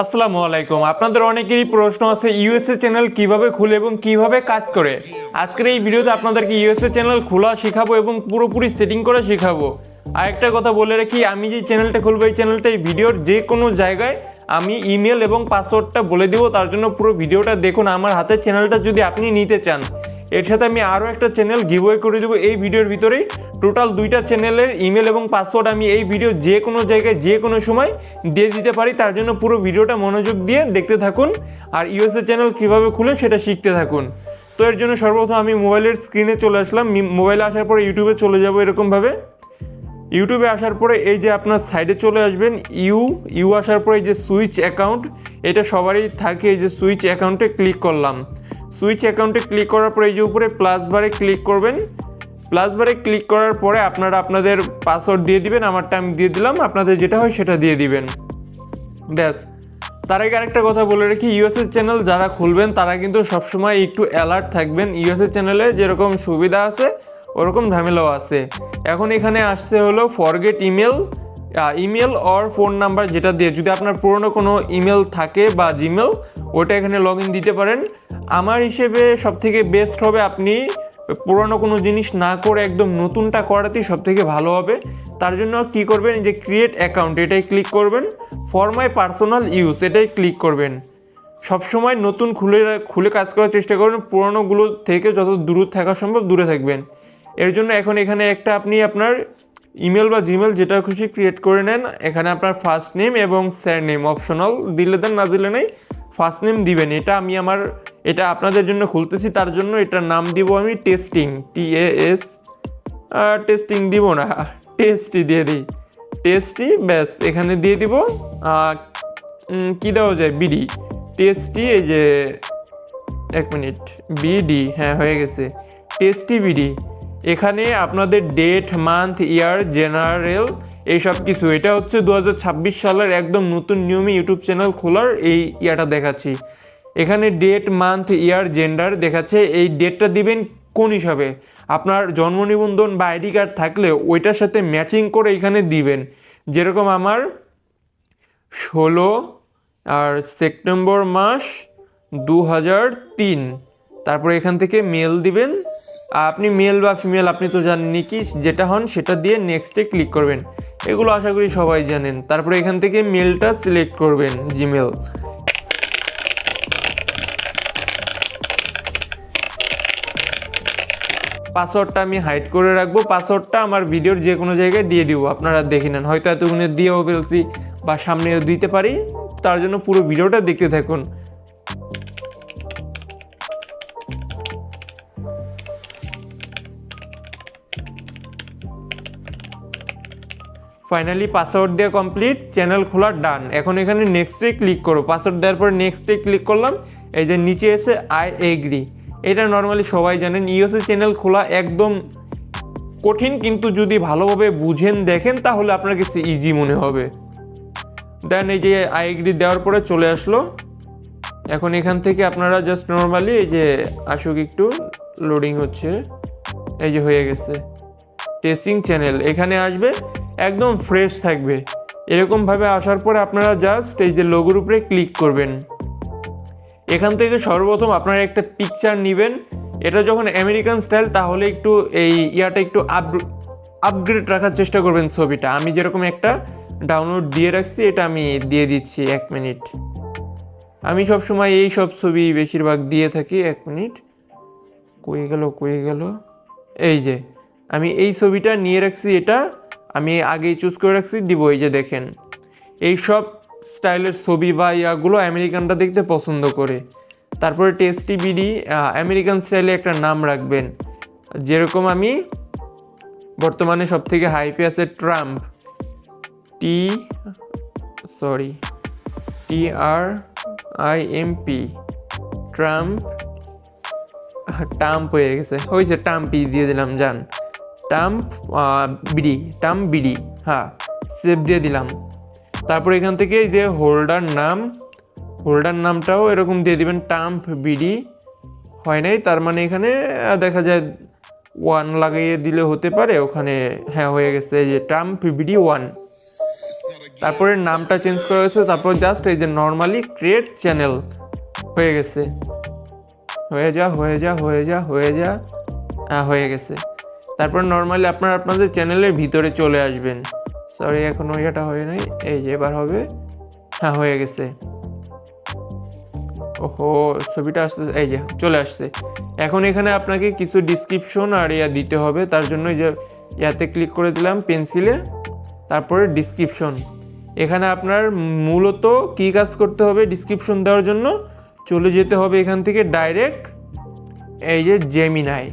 আসসালামু আলাইকুম। আপনাদের অনেকেরই প্রশ্ন আছে ইউএসএ চ্যানেল কীভাবে খুলে এবং কীভাবে কাজ করে? আজকের এই ভিডিওতে আপনাদেরকে ইউএসএ চ্যানেল খোলা শেখাবো এবং পুরোপুরি সেটিং করা শেখাবো। আর একটা কথা বলে রাখি, আমি যে চ্যানেলটা খুলবো, এই চ্যানেলটা এই ভিডিওর যে কোনো জায়গায় আমি ইমেল এবং পাসওয়ার্ডটা বলে দিব, তার জন্য পুরো ভিডিওটা দেখুন। আমার হাতের চ্যানেলটা যদি আপনি নিতে চান এর সাথে আমি আরও একটা চ্যানেল গিভওয়ে করে দেবো। এই ভিডিওর ভিতরেই টোটাল দুইটা চ্যানেলের ইমেল এবং পাসওয়ার্ড আমি এই ভিডিও যে কোনো জায়গায়, যে কোনো সময় দিয়ে দিতে পারি। তার জন্য পুরো ভিডিওটা মনোযোগ দিয়ে দেখতে থাকুন আর ইউএসএ চ্যানেল কীভাবে খুলে সেটা শিখতে থাকুন। তো এর জন্য সর্বপ্রথম আমি মোবাইলের স্ক্রিনে চলে আসলাম। মোবাইলে আসার পরে ইউটিউবে চলে যাব এরকমভাবে। ইউটিউবে আসার পরে এই যে আপনার সাইডে চলে আসবেন। ইউ ইউ আসার পরে এই যে সুইচ অ্যাকাউন্ট এটা সবারই থাকে। এই যে সুইচ অ্যাকাউন্টে ক্লিক করলাম। সুইচ অ্যাকাউন্টে ক্লিক করার পরে এই যে উপরে প্লাস বারে ক্লিক করবেন। প্লাস বারে ক্লিক করার পরে আপনারা আপনাদের পাসওয়ার্ড দিয়ে দিবেন আমারটা আমি দিয়ে দিলাম, আপনাদের যেটা হয় সেটা দিয়ে দিবেন। ব্যাস। তার আগে আরেকটা কথা বলে রাখি ইউএসএ চ্যানেল যারা খুলবেন, তারা কিন্তু সবসময় একটু অ্যালার্ট থাকবেন। ইউএসএ চ্যানেলে যেরকম সুবিধা আছে, ওরকম ঝামেলাও আছে। এখন এখানে আসছে হলো forget email email or phone number যেটা দিয়ে যদি আপনার পুরনো কোনো ইমেল থাকে বা জিমেল ওটা এখানে লগ দিতে পারেন। আমার হিসেবে সবথেকে বেস্ট হবে আপনি পুরনো কোনো জিনিস না করে একদম নতুনটা করাতেই সব থেকে ভালো হবে। তার জন্য কি করবেন যে ক্রিয়েট অ্যাকাউন্ট এটাই ক্লিক করবেন। ফর মাই পার্সোনাল ইউজ এটাই ক্লিক করবেন। সবসময় নতুন খুলে খুলে কাজ করার চেষ্টা করবেন পুরনোগুলো থেকে যত দূর থাকা সম্ভব দূরে থাকবেন। এর জন্য এখন এখানে একটা আপনি আপনার ইমেল বা জিমেল যেটা খুশি ক্রিয়েট করে নেন। এখানে আপনার ফার্স্ট নেম এবং স্যার নেম অপশনাল দিলে দেন, না দিলে নেই ফার্স্ট নেম দিবেন। এটা আমি আমার এটা আপনাদের জন্য খুলতেছি, তার জন্য এটার নাম দিব আমি testing T A S testing দিব না টেস্টি দিয়ে দিই। টেস্টি ব্যাস, এখানে দিয়ে দিব কি দেওয়া যায়? বিডি। টেস্টি এই যে, এক মিনিট, বিডি হ্যাঁ হয়ে গেছে। Tasty BD. এখানে আপনাদের ডেট মান্থ ইয়ার জেনারেল এইসব কিছু। এটা হচ্ছে দু হাজার ছাব্বিশ সালের একদম নতুন নিয়মে ইউটিউব চ্যানেল খোলার এই ইয়াটা দেখাচ্ছি। এখানে ডেট মান্থ ইয়ার জেন্ডার দেখাচ্ছে। এই ডেটটা দিবেন কোন হিসাবে? আপনার জন্ম নিবন্ধন বা আইডি কার্ড থাকলে ওইটার সাথে ম্যাচিং করে এখানে দিবেন। যেরকম আমার ষোলো আর সেপ্টেম্বর মাস দু হাজার তিন। তারপরে এখান থেকে মেল দিবেন। আপনি মেল বা ফিমেল আপনি তো জানেনই কি, যেটা হন সেটা দিয়ে নেক্সটে ক্লিক করবেন। এগুলো আশা করি সবাই জানেন। তারপরে এখান থেকে মেলটা সিলেক্ট করবেন জিমেল পাসওয়ার্ডটা আমি হাইড করে রাখব। পাসওয়ার্ডটা আমার ভিডিওর যে কোনো জায়গায় দিয়ে দিব। আপনারা দেখে নেন। হয়তো এতক্ষণে দিয়েও ফেলছি বা সামনে দিতে পারি। তার জন্য পুরো ভিডিওটা দেখতে থাকুন। ফাইনালি পাসওয়ার্ড দেওয়া কমপ্লিট চ্যানেল খোলা ডান এখন এখানে নেক্সটে ক্লিক করো। পাসওয়ার্ড দেওয়ার পরে নেক্সটে ক্লিক করলাম। এই যে নিচে এসে আই এগ্রি এটা নর্মালি সবাই জানেন ইউএসএ চ্যানেল খোলা একদম কঠিন, কিন্তু যদি ভালোভাবে বুঝেন, দেখেন, তাহলে আপনার কাছে ইজি মনে হবে। দেন এই যে আই এগ্রি দেওয়ার পরে চলে আসলো। এখন এখান থেকে আপনারা জাস্ট নর্মালি এই যে আসুক একটু লোডিং হচ্ছে। এই যে হয়ে গেছে। টেস্টিং চ্যানেল এখানে আসবে, একদম ফ্রেশ থাকবে। এরকমভাবে আসার পরে আপনারা জাস্ট এই যে লোগোর উপরে ক্লিক করবেন। এখান থেকে সর্বপ্রথম আপনারা একটা পিকচার নেবেন। এটা যখন আমেরিকান স্টাইল তাহলে একটু এই ইয়াটা একটু আপ আপগ্রেড রাখার চেষ্টা করবেন ছবিটা। আমি যেরকম একটা ডাউনলোড দিয়ে রাখছি, এটা আমি দিয়ে দিচ্ছি এক মিনিট আমি সব সময় এই সব ছবি বেশিরভাগ দিয়ে থাকি, এক মিনিট কয়ে গেল কয়ে গেল? এই যে, আমি এই ছবিটা নিয়ে রাখছি এটা, আমি আগেই চুজ করে রাখছি, দিব এই যে দেখেন। এই সব স্টাইলের ছবি বা ইয়াগুলো আমেরিকানটা দেখতে পছন্দ করে। তারপরে টেস্টি বিডি আমেরিকান স্টাইলে একটা নাম রাখবেন। যেরকম আমি বর্তমানে সব থেকে হাইপে আছে Trump. T sorry T R I M P Trump, Tump হয়ে গেছে। হয়েছে টাম্পি, দিয়ে দিলাম, যান। টাম্প বিডি টাম্প বিডি হ্যাঁ সেভ দিয়ে দিলাম। তারপর এখান থেকে এই যে হোল্ডার নাম হোল্ডার নামটাও এরকম দিয়ে দিবেন টাম্প বিডি হয় নাই, তার মানে এখানে দেখা যায় ওয়ান লাগিয়ে দিলে হতে পারে, ওখানে হ্যাঁ হয়ে গেছে, এই যে টাম্প বিডি ওয়ান তারপরে নামটা চেঞ্জ করা হয়েছে, তারপর জাস্ট এই যে নর্মালি ক্রিয়েট চ্যানেল হয়ে গেছে। হয়ে যা হয়ে যা হয়ে যা হয়ে যা হ্যাঁ হয়ে গেছে। তারপর নর্মালি আপনারা, আপনাদের চ্যানেলের ভিতরে চলে আসবেন। সরি এখনও এটা হয় নাই। এই যে এবার হবে। হ্যাঁ হয়ে গেছে। ওহো, ছবিটা আসতে এই যে, চলে আসছে। এখন এখানে আপনাকে কিছু ডিসক্রিপশন আর ইয়া দিতে হবে। তার জন্য এই যে ইয়াতে ক্লিক করে দিলাম পেন্সিলে তারপরে ডিসক্রিপশন এখানে আপনার মূলত কী কাজ করতে হবে ডিসক্রিপশন দেওয়ার জন্য? চলে যেতে হবে এখান থেকে ডাইরেক্ট এই যে জেমিনাই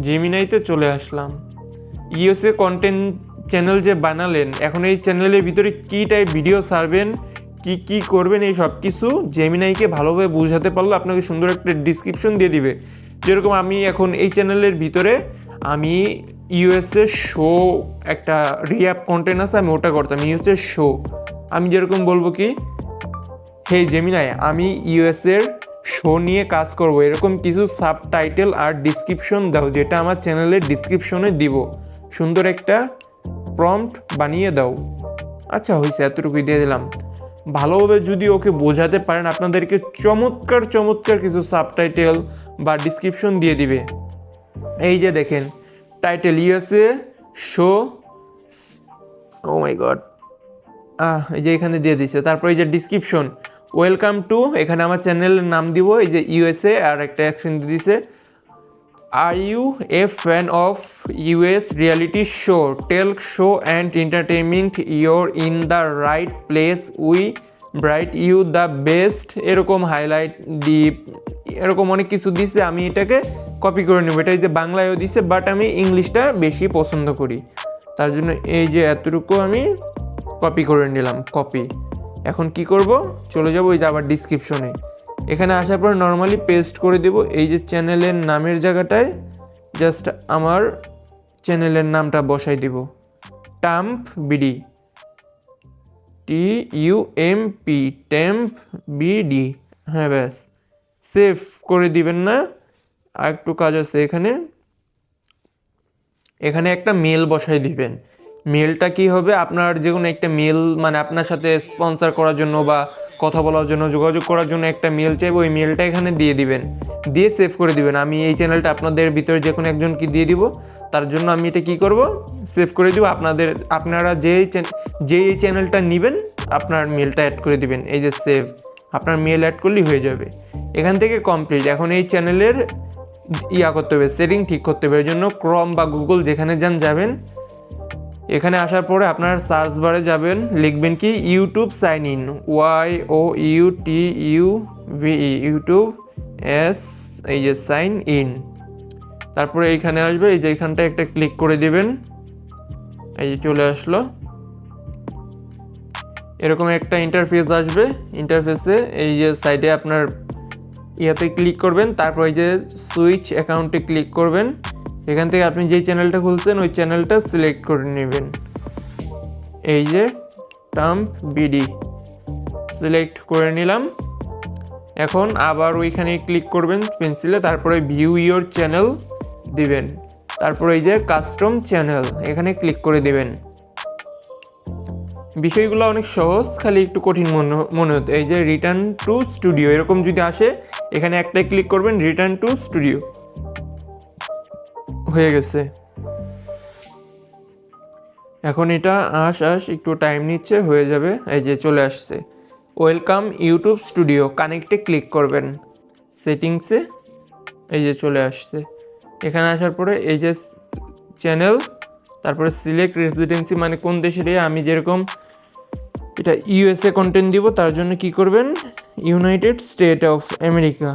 জেমিনাইতে চলে আসলাম। ইউএসএ কন্টেন্ট চ্যানেল যে বানালেন, এখন এই চ্যানেলের ভিতরে কী টাইপ ভিডিও ছাড়বেন, কি কি করবেন, এই সব কিছু জেমিনাইকে ভালোভাবে বোঝাতে পারলে আপনাকে সুন্দর একটা ডিসক্রিপশন দিয়ে দিবে। যেরকম আমি এখন এই চ্যানেলের ভিতরে আমি ইউএসএ শো একটা রিয়াপ কন্টেন্ট আছে, আমি ওটা করতাম ইউএসএ শো আমি যেরকম বলব কি, হে জেমিনাই আমি ইউএসের শো নিয়ে কাজ করব। এরকম কিছু সাবটাইটেল আর ডিসক্রিপশন দাও, যেটা আমার চ্যানেলের ডিসক্রিপশনে দিব। সুন্দর একটা প্রম্পট বানিয়ে দাও। আচ্ছা হয়েছে এতটুকুই দিয়ে দিলাম। ভালোভাবে যদি ওকে বোঝাতে পারেন, আপনাদেরকে চমৎকার চমৎকার কিছু সাবটাইটেল বা ডিসক্রিপশন দিয়ে দিবে। এই যে দেখেন title USA show oh my God ah, এই যে এখানে দিয়ে দিছে। তারপর এই যে ডিসক্রিপশন ওয়েলকাম টু এখানে আমার চ্যানেলের নাম দিব, এই যে ইউএসএ আর একটা অ্যাকশন দিয়ে দিছে। Are you a fan of US reality show tell show and entertainment your in the right place we bright you the best এরকম হাইলাইট ডিপ এরকম অনেক কিছু দিছে। আমি এটাকে কপি করে নেব। এটা এই যে বাংলায়ও দিছে বাট আমি ইংলিশটা বেশি পছন্দ করি। তার জন্য এই যে এতটুকু আমি কপি করে নিলাম। কপি এখন কি করব? চলে যাব ওই যে আবার ডিসক্রিপশনে এখানে আসার পর নর্মালি পেস্ট করে দেব। এই যে চ্যানেলের নামের জায়গাটায় জাস্ট আমার চ্যানেলের নামটা বসাই দিব। Tump BD T U M P temp BD হ্যাঁ ব্যাস। সেভ করে দিবেন না। আর একটু কাজ আছে এখানে। এখানে একটা মেল বসাই দিবেন। মেলটা কি হবে? আপনার যে কোনো একটা মেল মানে আপনার সাথে স্পন্সর করার জন্য বা কথা বলার জন্য, যোগাযোগ করার জন্য একটা মেল চাইবে, ওই মেলটা এখানে দিয়ে দিবেন। দিয়ে সেভ করে দিবেন। আমি এই চ্যানেলটা আপনাদের ভিতরে যে কোনো একজনকে দিয়ে দিব। তার জন্য আমি এটা কি করব? সেভ করে দিব। আপনাদের, আপনারা যেই যেই এই চ্যানেলটা নেবেন, আপনার মেলটা অ্যাড করে দিবেন। এই যে সেভ আপনার মেল অ্যাড করলেই হয়ে যাবে। এখান থেকে কমপ্লিট এখন এই চ্যানেলের ইয়া করতে হবে সেটিং ঠিক করতে হবে। এর জন্য ক্রম বা গুগল যেখানে যান যাবেন এখানে আসার পরে আপনার সার্চ বারে যাবেন, লিখবেন কি YouTube sign in Y O U T U V YouTube S এই যে সাইন ইন তারপরে এইখানে আসবে, এই যে এইখানটা একটা ক্লিক করে দিবেন। এই যে চলে আসলো। এরকম একটা ইন্টারফেস আসবে ইন্টারফেসে এই যে সাইডে আপনার ইয়াতে ক্লিক করবেন, তারপর এই যে সুইচ অ্যাকাউন্টে ক্লিক করবেন। এখান থেকে আপনি যেই চ্যানেলটা খুলছেন, ওই চ্যানেলটা সিলেক্ট করে নেবেন। এই যে টাম্প বিডি সিলেক্ট করে নিলাম। এখন আবার ওইখানে ক্লিক করবেন পেন্সিলে তারপরে ভিউ ইয়োর চ্যানেল দিবেন। তারপর এই যে কাস্টম চ্যানেল এখানে ক্লিক করে দেবেন। বিষয়গুলো অনেক সহজ, খালি একটু কঠিন মনে মনে হতো এই যে রিটার্ন টু স্টুডিও এরকম যদি আসে, এখানে একটাই ক্লিক করবেন রিটার্ন টু স্টুডিও হয়ে গেছে। এখন এটা আস আস, একটু টাইম নিচ্ছে, হয়ে যাবে, এই যে চলে আসছে। ওয়েলকাম ইউটিউব স্টুডিও কানেক্টে ক্লিক করবেন। সেটিংসে এই যে চলে আসছে। এখানে আসার পরে এই যে চ্যানেল তারপরে সিলেক্ট রেসিডেন্সি মানে কোন দেশের আমি যেরকম এটা ইউএসএ কন্টেন্ট দিব, তার জন্য কি করবেন? United State of America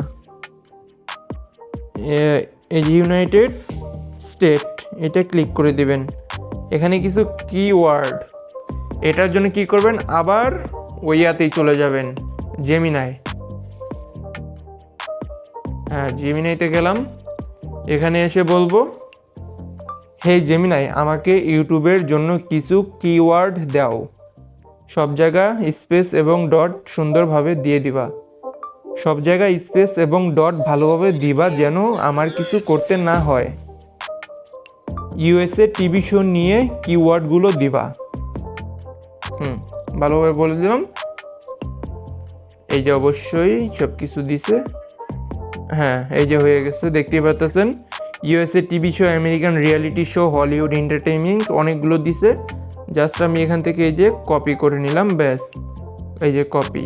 United State এটা ক্লিক করে দিবেন। এখানে কিছু কিওয়ার্ড এটার জন্য কি করবেন? আবার ওইয়াতেই চলে যাবেন জেমিনাই হ্যাঁ জেমিনাইতে গেলাম। এখানে এসে বলব, হে জেমিনাই আমাকে ইউটিউবের জন্য কিছু কিওয়ার্ড দাও। সব জায়গা স্পেস এবং ডট সুন্দরভাবে দিয়ে দিবা। সব জায়গায় স্পেস এবং ডট ভালোভাবে দিবা যেন আমার কিছু করতে না হয়। ইউএসএ টিভি শো নিয়ে কিওয়ার্ডগুলো দিবা। হুম, ভালোভাবে বলে দিলাম। এই যে অবশ্যই সব কিছু দিছে। হ্যাঁ এই যে হয়ে গেছে, দেখতেই পাচ্ছেন USA TV show American reality show Hollywood entertainment অনেকগুলো দিছে। জাস্ট আমি এখান থেকে এই যে কপি করে নিলাম, ব্যাস। এই যে কপি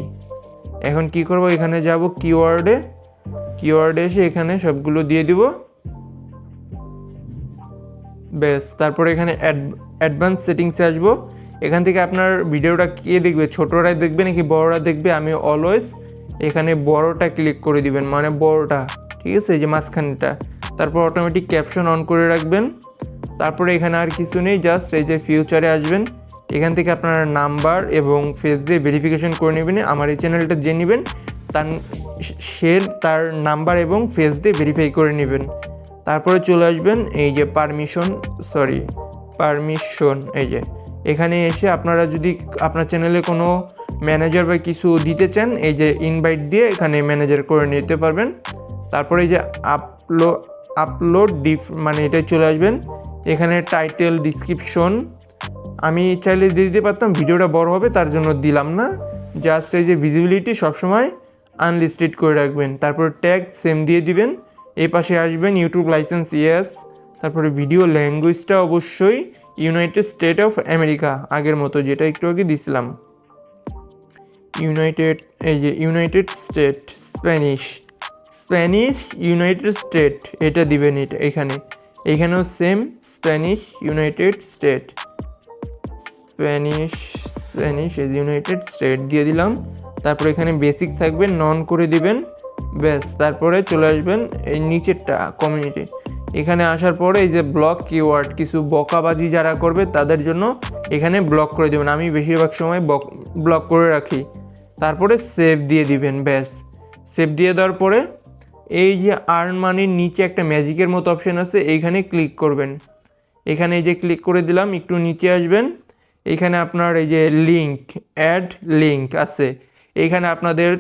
এখন কি করব? এখানে যাব কিওয়ার্ডে কিওয়ার্ডে এসে এখানে সবগুলো দিয়ে দিব। ব্যাস, তারপরে এখানে অ্যাডভান্স সেটিংসে আসব। এখান থেকে আপনার ভিডিওটা কে দেখবে? ছোটরা দেখবে নাকি বড়রা দেখবে? আমি অলওয়েজ এখানে বড়টা ক্লিক করে দিবেন মানে বড়টা, ঠিক আছে? যে মাঝখানটা। তারপর অটোমেটিক ক্যাপশন অন করে রাখবেন। তারপরে এখানে আর কিছু নেই জাস্ট এই যে ফিউচারে আসবেন। এখান থেকে আপনার নাম্বার এবং ফেস দিয়ে ভেরিফিকেশন করে নেবেন। আমার এই চ্যানেলটা যে নেবেন, তার সে তার নাম্বার এবং ফেস দিয়ে ভেরিফাই করে নেবেন। তারপরে চলে আসবেন, এই যে পারমিশন সরি পারমিশন এই যে। এখানে এসে আপনারা যদি আপনার চ্যানেলে কোনো ম্যানেজার বা কিছু দিতে চান, এই যে ইনভাইট দিয়ে এখানে ম্যানেজার করে নিতে পারবেন। তারপরে এই যে আপলো আপলোড ডিফ মানে এটাই চলে আসবেন। এখানে টাইটেল ডিসক্রিপশন আমি চাইলে দিয়ে দিতে পারতাম, ভিডিওটা বড় হবে, তার জন্য দিলাম না। জাস্ট এই যে ভিজিবিলিটি সবসময় আনলিস্টেড করে রাখবেন। তারপর ট্যাগ সেম দিয়ে দিবেন। এই পাশে আসবেন ইউটিউব লাইসেন্স ইয়েস তারপরে ভিডিও ল্যাঙ্গুয়েজটা অবশ্যই ইউনাইটেড স্টেট অফ আমেরিকা আগের মতো যেটা একটু আগে দিছিলাম। ইউনাইটেড এই যে United State Spanish Spanish United State এটা দিবেন এটা এখানে। এখানেও same Spanish United State Spanish Spanish United State দিয়ে দিলাম। তারপর এখানে বেসিক থাকবে নন করে দিবেন। ব্যাস, তারপরে চলে আসবেন এই নিচেরটা কমিউনিটি এখানে আসার পরে এই যে ব্লক কিওয়ার্ড কিছু বকাবাজি যারা করবে তাদের জন্য এখানে ব্লক করে দেবেন। আমি বেশিরভাগ সময় ব্লক করে রাখি। তারপরে সেভ দিয়ে দিবেন, ব্যাস। সেভ দিয়ে দেওয়ার পরে এই যে আর্ন মানির নিচে একটা ম্যাজিকের মতো অপশান আছে, এইখানে ক্লিক করবেন। এখানে এই যে ক্লিক করে দিলাম, একটু নিচে আসবেন। এখানে আপনার এই যে লিঙ্ক অ্যাড লিঙ্ক আছে। এইখানে আপনাদের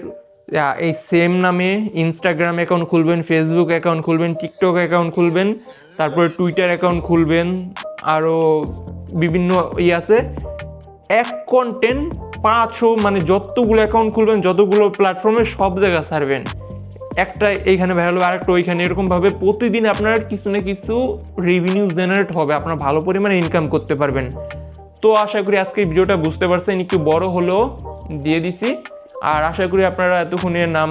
এই সেম নামে ইনস্টাগ্রাম অ্যাকাউন্ট খুলবেন ফেসবুক অ্যাকাউন্ট খুলবেন টিকটক অ্যাকাউন্ট খুলবেন, তারপরে টুইটার অ্যাকাউন্ট খুলবেন আরও বিভিন্ন ই আছে। এক কন্টেন্ট পাঁচশো মানে যতগুলো অ্যাকাউন্ট খুলবেন, যতগুলো প্ল্যাটফর্মে সব জায়গা ছাড়বেন। একটা এইখানে ভাইরাল হবে, আরেকটা ওইখানে। এরকমভাবে প্রতিদিন আপনার কিছু না কিছু রেভিনিউ জেনারেট হবে, আপনার ভালো পরিমাণে ইনকাম করতে পারবেন। তো আশা করি আজকে ভিডিওটা বুঝতে পারছেন, একটু বড় হলেও দিয়ে দিছি। আর আশা করি আপনারা এতক্ষণের নাম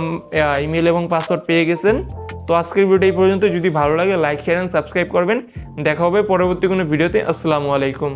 ইমেল এবং পাসওয়ার্ড পেয়ে গেছেন। তো আজকের ভিডিও এই পর্যন্ত যদি ভালো লাগে লাইক শেয়ার অ্যান্ড সাবস্ক্রাইব করবেন। দেখা হবে পরবর্তী কোনো ভিডিওতে। আসসালামু আলাইকুম।